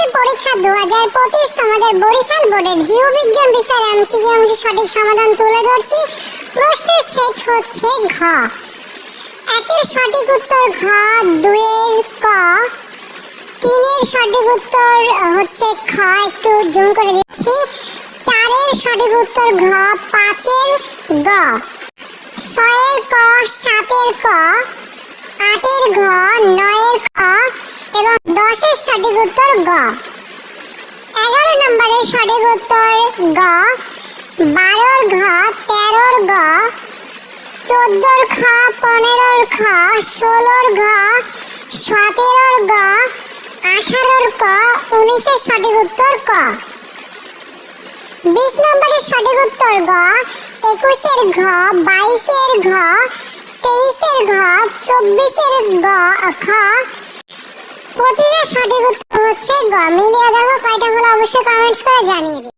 SSC পরীক্ষা দু হাজার পঁচিশ, তোমাদের বরিশাল বোর্ডের জীববিজ্ঞান বিষয়ের এমসিকিউ অংশে সঠিক সমাধান তুলে ধরছি। প্রশ্নের সেট হচ্ছে ঘ। একের সঠিক উত্তর ঘ, দুইয়ের ক, তিনের সঠিক উত্তর হচ্ছে খ, একটু জুম করে দিচ্ছি চারের সঠিক উত্তর ঘ, পাঁচের গ, ছয়ের ক, সাতের ক আটের ঘ নয়ের খ এবং দশের সঠিক উত্তর গ। এগারো নম্বরের সঠিক উত্তর গ। বারোর ঘ, তেরোর গ চোদ্দোর খ পনেরোর খ ষোলোর ঘ, সতেরোর গ আঠারোর ক উনিশের সঠিক উত্তর ক। বিশ নম্বরের সঠিক উত্তর গ। একুশের ঘ, বাইশের ঘ, তেইশের ঘ, চব্বিশের গ খ সঠিক উত্তর হচ্ছে গ মিলিয়ে দেখো কয়টা হলো অবশ্যই কমেন্টস করে জানিয়ে দিই